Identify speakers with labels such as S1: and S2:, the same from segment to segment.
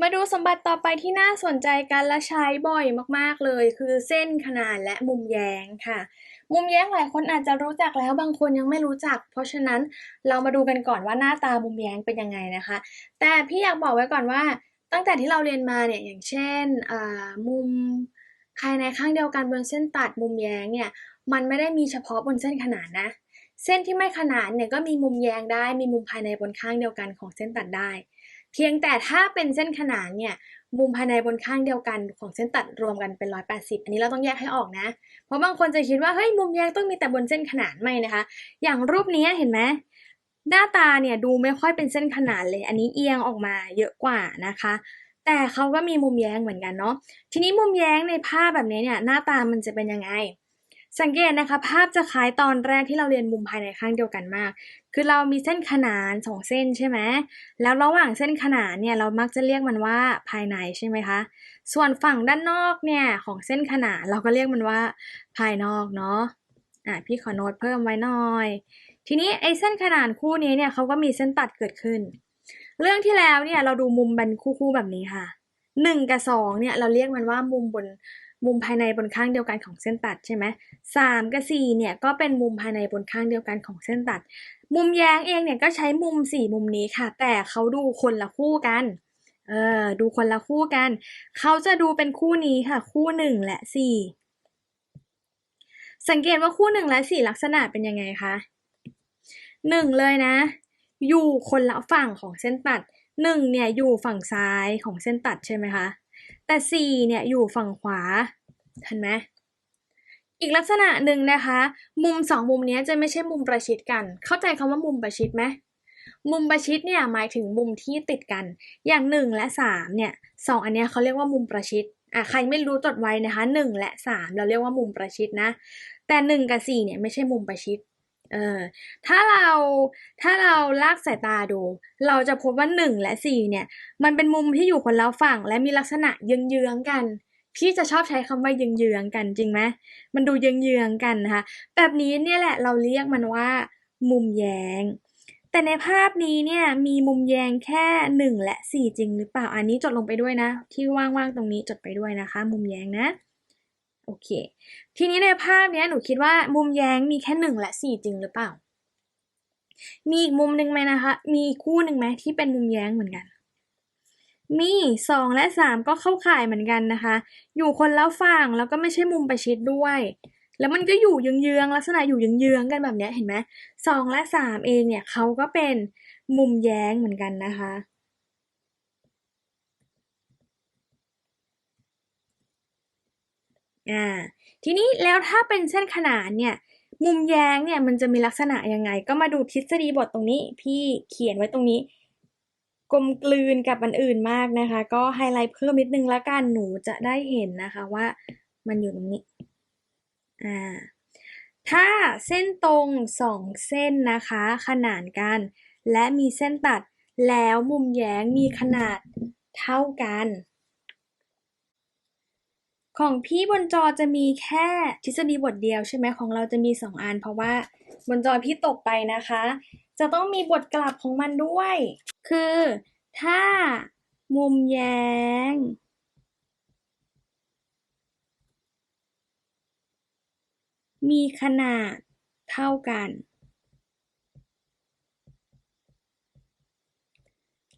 S1: มาดูสมบัติต่อไปที่น่าสนใจกันและใช้บ่อยมากๆเลย คือเส้นขนานและมุมแย้งค่ะ มุมแย้งหลายคนอาจจะรู้จักแล้วบางคนยังไม่รู้จัก เพราะฉะนั้นเรามาดูกันก่อนว่าหน้าตามุมแย้งเป็นยังไงนะคะ แต่พี่อยากบอกไว้ก่อนว่า ตั้งแต่ที่เราเรียนมาเนี่ยอย่างเช่นมุมภายในข้างเดียวกันบนเส้นตัดมุมแย้งเนี่ยมันไม่ได้มีเฉพาะบนเส้นขนานนะ เส้นที่ไม่ขนานเนี่ยก็มีมุมแย้งได้มีมุมภายในบนข้างเดียวกันของเส้นตัดได้ เพียงแต่ถ้าเป็นเส้นขนานเนี่ยมุมภายในบนข้างเดียวกันของเส้นตัดรวมกันเป็น 180 อันนี้เราต้องแยกให้ออกนะ เพราะบางคนจะคิดว่าเฮ้ยมุมแย้งต้องมีแต่บนเส้นขนานไม่นะคะ อย่างรูปนี้เห็นไหมหน้าตาเนี่ยดูไม่ค่อยเป็นเส้นขนานเลย อันนี้เอียงออกมาเยอะกว่านะคะ แต่เขาก็มีมุมแย้งเหมือนกันเนาะทีนี้มุมแย้งในภาพแบบนี้เนี่ยหน้าตามันจะเป็นยังไง สังเกตนะคะ ภาพจะคล้ายตอนแรกที่เราเรียนมุมภายในข้างเดียวกันมาก คือเรามีเส้นขนานสองเส้นใช่ไหมแล้วระหว่างเส้นขนานเนี่ยเรามักจะเรียกมันว่าภายในใช่ไหมคะ ส่วนฝั่งด้านนอกเนี่ยของเส้นขนานเราก็เรียกมันว่าภายนอกเนาะอะพี่ขอโน้ตเพิ่มไว้หน่อย ทีนี้ไอ้เส้นขนานคู่นี้เนี่ยเขาก็มีเส้นตัดเกิดขึ้น เรื่องที่แล้วเนี่ยเราดูมุมเป็นคู่ๆแบบนี้ค่ะหนึ่งกับสองเนี่ยเราเรียกมันว่ามุมบน มุมภายในบนข้างเดียวกันของเส้นตัดใช่ไหมสามกับสี่เนี่ยก็เป็นมุมภายในบนข้างเดียวกันของเส้นตัด มุมแย้งเองเนี่ยก็ใช้มุมสี่มุมนี้ค่ะ แต่เขาดูคนละคู่กันเออดูคนละคู่กัน เขาจะดูเป็นคู่นี้ค่ะ คู่หนึ่งและสี่สังเกตว่าคู่หนึ่งและสี่ลักษณะเป็นยังไงคะหนึ่งเลยนะ อยู่คนละฝั่งของเส้นตัดหนึ่งเนี่ยอยู่ฝั่งซ้ายของเส้นตัดใช่ไหมคะ แต่สี่เนี่ยอยู่ฝั่งขวาเห็นไหมอีกลักษณะหนึ่งนะคะ มุมสองมุมนี้จะไม่ใช่มุมประชิดกัน เข้าใจคำว่ามุมประชิดไหมมุมประชิดเนี่ยหมายถึงมุมที่ติดกัน อย่างหนึ่งและสามเนี่ยสองอันเนี้ยเขาเรียกว่ามุมประชิดอะใครไม่รู้จดไว้นะคะหนึ่งและสามเราเรียกว่ามุมประชิดนะแต่หนึ่งกับสี่เนี่ยไม่ใช่มุมประชิด เออถ้าเราถ้าเราลากสายตาดู เราจะพบว่าหนึ่งและสี่เนี่ย มันเป็นมุมที่อยู่คนละฝั่ง และมีลักษณะเยื้องๆกัน พี่จะชอบใช้คำว่าเยื้องๆกันจริงไหมมันดูเยื้องๆกันนะคะแบบนี้เนี่ยแหละเราเรียกมันว่า มุมแย้งแต่ในภาพนี้เนี่ยมีมุมแยงแค่หนึ่งและสี่จริงหรือเปล่าอันนี้จดลงไปด้วยนะ ที่ว่างๆตรงนี้จดไปด้วยนะคะ มุมแยงนะ โอเค ทีนี้ในภาพเนี้ยหนูคิดว่ามุมแย้งมีแค่หนึ่งและสี่จริงหรือเปล่า มีอีกมุมหนึ่งไหมนะคะ มีคู่หนึ่งไหมที่เป็นมุมแย้งเหมือนกัน มีสองและสามก็เข้าข่ายเหมือนกันนะคะ อยู่คนละฝั่งแล้วก็ไม่ใช่มุมประชิดด้วย แล้วมันก็อยู่เยื้องๆลักษณะอยู่เยื้องๆกันแบบเนี้ยเห็นไหมสองและสามเองเนี่ยเขาก็เป็นมุมแย้งเหมือนกันนะคะ อ่าทีนี้แล้วถ้าเป็นเส้นขนานเนี่ยมุมแย้งเนี่ยมันจะมีลักษณะยังไง ก็มาดูทฤษฎีบทตรงนี้ พี่เขียนไว้ตรงนี้ กลมกลืนกับอันอื่นมากนะคะ ก็ไฮไลท์เพิ่มนิดนึงละกันหนูจะได้เห็นนะคะว่ามันอยู่ตรงนี้อ่าถ้าเส้นตรงสองเส้นนะคะ ขนานกัน และมีเส้นตัดแล้วมุมแย้งมีขนาดเท่ากัน ของพี่บนจอจะมีแค่ทฤษฎีบทเดียวใช่ไหมของเราจะมีสองอัน เพราะว่าบนจอพี่ตกไปนะคะ จะต้องมีบทกลับของมันด้วย คือถ้ามุมแย้งมีขนาดเท่ากัน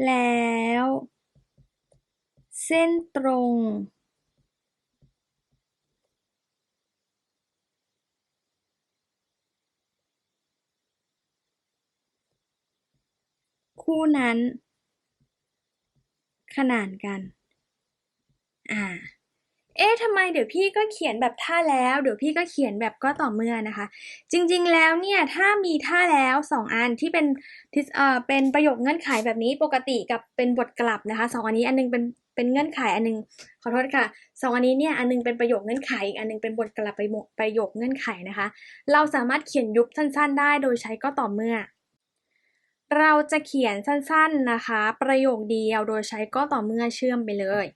S1: แล้ว เส้นตรง คู่นั้น ขนานกัน อ่า เอ๊ะทำไมเดี๋ยวพี่ก็เขียนแบบท่าแล้ว เดี๋ยวพี่ก็เขียนแบบก็ต่อเมื่อนะคะ จริงๆแล้วเนี่ย ถ้ามีท่าแล้วสองอันที่เป็นทิศเอ่อเป็นประโยคเงื่อนไขแบบนี้ปกติกับเป็นบทกลับนะคะสองอันนี้อันนึงเป็นเป็นเงื่อนไขอันนึงขอโทษค่ะสองอันนี้เนี่ยอันนึงเป็นประโยคเงื่อนไขอีกอันนึงเป็นบทกลับปประโยคเงื่อนไขนะคะ เราสามารถเขียนยุบสั้น ๆ ได้โดยใช้ก็ต่อเมื่อ เราจะเขียนสั้นๆนะคะ ประโยคเดียวโดยใช้ก็ต่อเมื่อเชื่อมไปเลย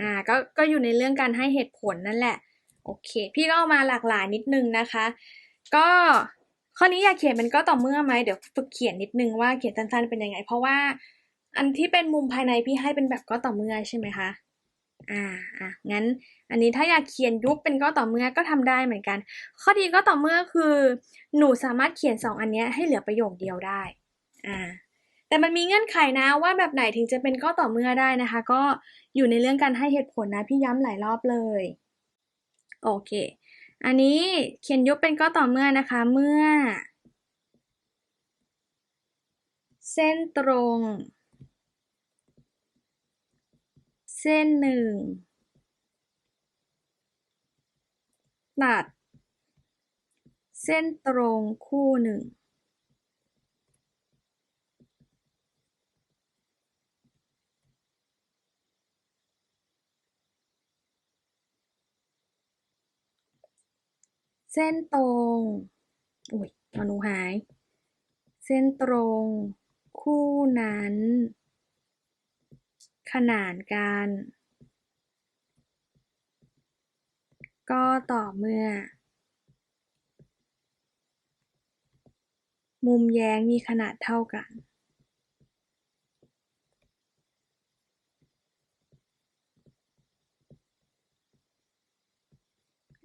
S1: อ่าก็ก็อยู่ในเรื่องการให้เหตุผลนั่นแหละโอเคพี่ก็เอามาหลากหลายนิดนึงนะคะ ก็ข้อนี้อยากเขียนเป็นก็ต่อเมื่อไหมเดี๋ยวฝึกเขียนนิดนึงว่าเขียนสั้นๆเป็นยังไง เพราะว่าอันที่เป็นมุมภายในพี่ให้เป็นแบบก็ต่อเมื่อใช่ไหมคะอ่าอะงั้นอันนี้ถ้าอยากเขียนยุบเป็นก็ต่อเมื่อก็ทำได้เหมือนกัน ข้อดีก็ต่อเมื่อคือ หนูสามารถเขียนสองอันนี้ให้เหลือประโยคเดียวได้ อ่าแต่มันมีเงื่อนไขนะว่าแบบไหนถึงจะเป็นก็ต่อเมื่อได้นะคะ ก็อยู่ในเรื่องการให้เหตุผลนะพี่ย้ำหลายรอบเลย โอเค อันนี้เขียนยุบเป็นก็ต่อเมื่อนะคะ เมื่อ เส้นตรง เส้นหนึ่งตัด เส้นตรงคู่หนึ่ง เส้นตรงอุ้ยอนูหาย เส้นตรง คู่นั้น ขนานกัน ก็ต่อเมื่อ มุมแย้งมีขนาดเท่ากัน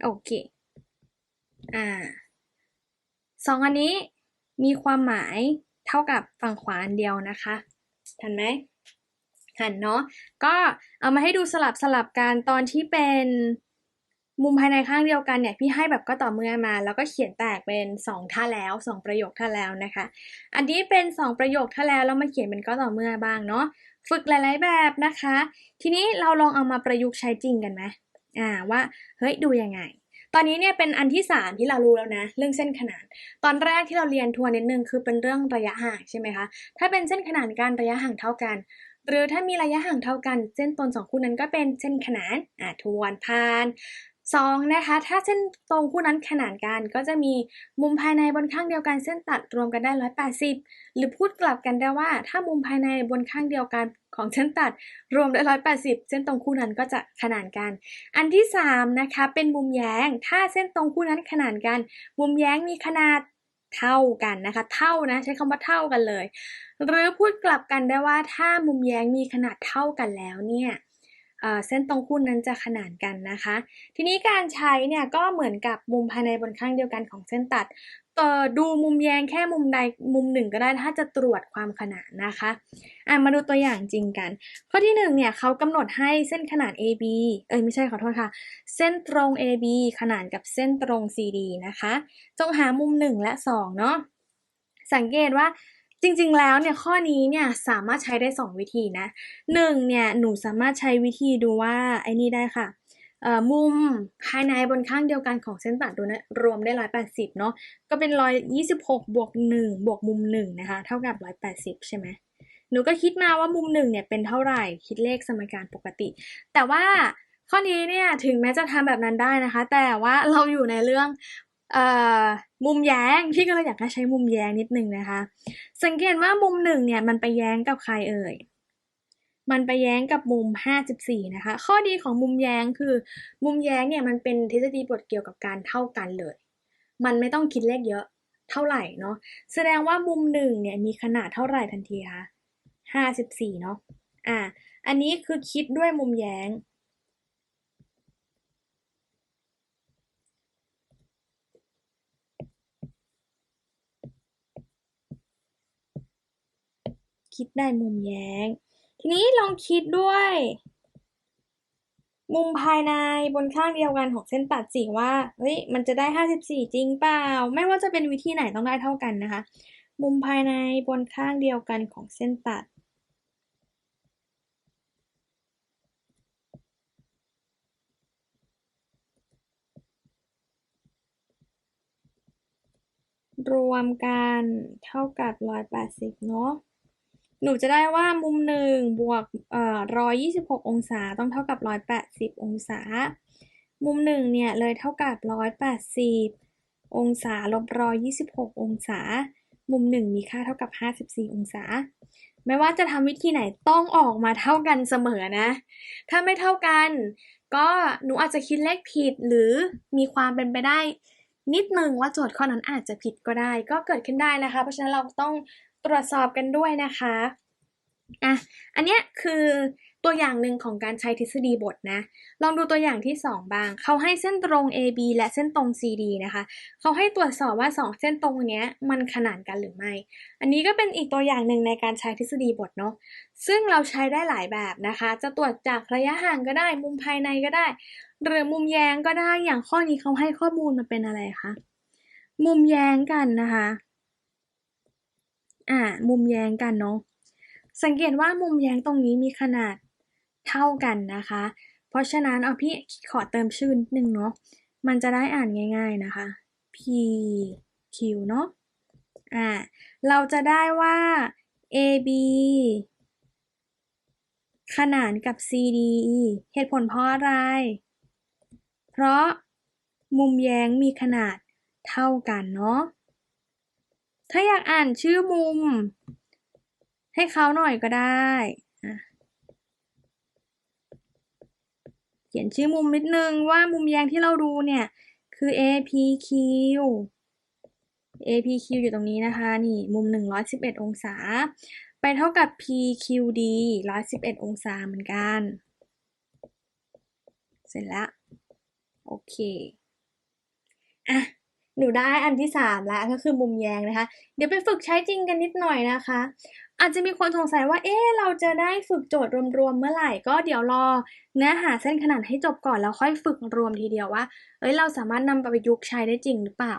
S1: โอเค อ่าสองอันนี้มีความหมายเท่ากับฝั่งขวาอันเดียวนะคะทันไหมทันเนาะก็เอามาให้ดูสลับสลับกันตอนที่เป็นมุมภายในข้างเดียวกันเนี่ยพี่ให้แบบก็ต่อเมื่อมา แล้วก็เขียนแตกเป็นสองท่าแล้วสองประโยคท่าแล้วนะคะ อันนี้เป็นสองประโยคท่าแล้วแล้วมาเขียนเป็นก็ต่อเมื่อบ้างเนาะฝึกหลาย ๆ แบบนะคะ ทีนี้เราลองเอามาประยุกต์ใช้จริงกันไหมอ่าว่าเฮ้ยดูยังไง ตอนนี้เนี่ยเป็นอันที่สามที่เรารู้แล้วนะ เรื่องเส้นขนาน ตอนแรกที่เราเรียนทวนนิดนึงคือเป็นเรื่องระยะห่างใช่ไหมคะ ถ้าเป็นเส้นขนานการระยะห่างเท่ากัน หรือถ้ามีระยะห่างเท่ากัน เส้นตนสองคู่นั้นก็เป็นเส้นขนานอ่าทวนผ่าน สองนะคะถ้าเส้นตรงคู่นั้นขนานกันก็จะมีมุมภายในบนข้างเดียวกันเส้นตัดรวมกันได้ 180 หรือพูดกลับกันได้ว่า ถ้ามุมภายในบนข้างเดียวกันของเส้นตัดรวมได้ 180 เส้นตรงคู่นั้นก็จะขนานกัน อันที่สามนะคะเป็นมุมแย้ง ถ้าเส้นตรงคู่นั้นขนานกัน มุมแย้งมีขนาดเท่ากันนะคะ เท่านะใช้คำว่าเท่ากันเลย หรือพูดกลับกันได้ว่าถ้ามุมแย้งมีขนาดเท่ากันแล้วเนี่ย เส้นตรงคู่นั้นจะขนานกันนะคะ ทีนี้การใช้เนี่ยก็เหมือนกับมุมภายในบนข้างเดียวกันของเส้นตัดต่อดูมุมแยงแค่มุมใดมุมหนึ่งก็ได้ถ้าจะตรวจความขนานนะคะอะมาดูตัวอย่างจริงกัน ข้อที่หนึ่งเนี่ยเขากำหนดให้เส้นขนาน AB เอ้ยไม่ใช่ขอโทษค่ะ เส้นตรง AB ขนานกับเส้นตรง CD นะคะ จงหามุม 1 และ 2 เนาะสังเกตว่า จริงๆ แล้วเนี่ยข้อนี้เนี่ยสามารถใช้ได้ 2 วิธีนะ1เนี่ยหนูสามารถใช้วิธีดูว่าไอ้นี่ได้ค่ะมุมภายในบนข้างเดียวกันของเส้นตัดดูนะรวมได้ 180 เนาะก็เป็น 126 บวก 1 บวกมุม 1 นะคะ เท่ากับ 180 ใช่ไหมหนูก็คิดมาว่ามุม 1 เนี่ยเป็นเท่าไหร่คิดเลขสมการปกติ แต่ว่าข้อนี้เนี่ยถึงแม้จะทำแบบนั้นได้นะคะ แต่ว่าเราอยู่ในเรื่อง มุมแย้งพี่ก็เลยอยากให้ใช้มุมแย้งนิดนึงนะคะ สังเกตว่ามุมหนึ่งเนี่ยมันไปแย้งกับใครเอ่ยมันไปแย้งกับมุม 54 นะคะ ข้อดีของมุมแย้งคือ มุมแย้งเนี่ยมันเป็นทฤษฎีบทเกี่ยวกับการเท่ากันเลย มันไม่ต้องคิดเลขเยอะเท่าไหร่เนาะ แสดงว่ามุมหนึ่งเนี่ยมีขนาดเท่าไหร่ทันทีคะ54 เนาะ อ่า อันนี้คือคิดด้วยมุมแย้ง คิดได้มุมแย้ง ทีนี้ลองคิดด้วย มุมภายในบนข้างเดียวกันของเส้นตัดสิว่าเฮ้ยมันจะได้ 54 จริงเปล่า ไม่ว่าจะเป็นวิธีไหนต้องได้เท่ากันนะคะ มุมภายในบนข้างเดียวกันของเส้นตัดรวมกันเท่ากับ 180 เนาะ หนูจะได้ว่ามุมหนึ่งบวกเอ่อร้อยยี่สิบหกองศาต้องเท่ากับร้อยแปดสิบองศา มุมหนึ่งเนี่ยเลยเท่ากับร้อยแปดสิบองศาลบร้อยยี่สิบหกองศา มุมหนึ่งมีค่าเท่ากับห้าสิบสี่องศา ไม่ว่าจะทำวิธีไหนต้องออกมาเท่ากันเสมอนะ ถ้าไม่เท่ากัน ก็หนูอาจจะคิดเลขผิดหรือมีความเป็นไปได้นิดนึงว่าโจทย์ข้อนั้นอาจจะผิดก็ได้ ก็เกิดขึ้นได้นะคะ เพราะฉะนั้นเราต้อง ตรวจสอบกันด้วยนะคะอะอันเนี้ยคือตัวอย่างหนึ่งของการใช้ทฤษฎีบทนะ ลองดูตัวอย่างที่สองบ้าง เขาให้เส้นตรง AB และเส้นตรง CD นะคะ เขาให้ตรวจสอบว่าสองเส้นตรงเนี้ยมันขนานกันหรือไม่ อันนี้ก็เป็นอีกตัวอย่างหนึ่งในการใช้ทฤษฎีบทเนาะ ซึ่งเราใช้ได้หลายแบบนะคะ จะตรวจจากระยะห่างก็ได้ มุมภายในก็ได้ หรือมุมแย้งก็ได้ อย่างข้อนี้เขาให้ข้อมูลมาเป็นอะไรคะ มุมแย้งกันนะคะ อ่า มุมแย้งกันเนาะ สังเกตว่ามุมแย้งตรงนี้มีขนาดเท่ากันนะคะ เพราะฉะนั้นเอาพี่ขอเติมชื่อนิดนึงเนาะ มันจะได้อ่านง่าย ๆนะคะ P Q เนาะ อ่า เราจะได้ว่า AB ขนานกับ CD เหตุผลเพราะอะไร เพราะมุมแย้งมีขนาดเท่ากันเนาะ ถ้าอยากอ่านชื่อมุม ให้เขาหน่อยก็ได้เขียนชื่อมุมนิดนึงว่ามุมแยงที่เราดูเนี่ย คือ APQ APQ อยู่ตรงนี้นะคะ นี่มุม 111 องศา ไปเท่ากับ PQD 111 องศาเหมือนกัน เสร็จแล้ว โอเค อะ หนูได้อันที่สามแล้วก็คือมุมแยงนะคะ เดี๋ยวไปฝึกใช้จริงกันนิดหน่อยนะคะ อาจจะมีคนสงสัยว่า เอ๊เราจะได้ฝึกโจทย์รวมๆเมื่อไหร่ก็เดี๋ยวรอ เนื้อหาเส้นขนาดให้จบก่อนแล้วค่อยฝึกรวมทีเดียวว่า เอ้ยเราสามารถนำไปประยุกต์ใช้ได้จริงหรือเปล่า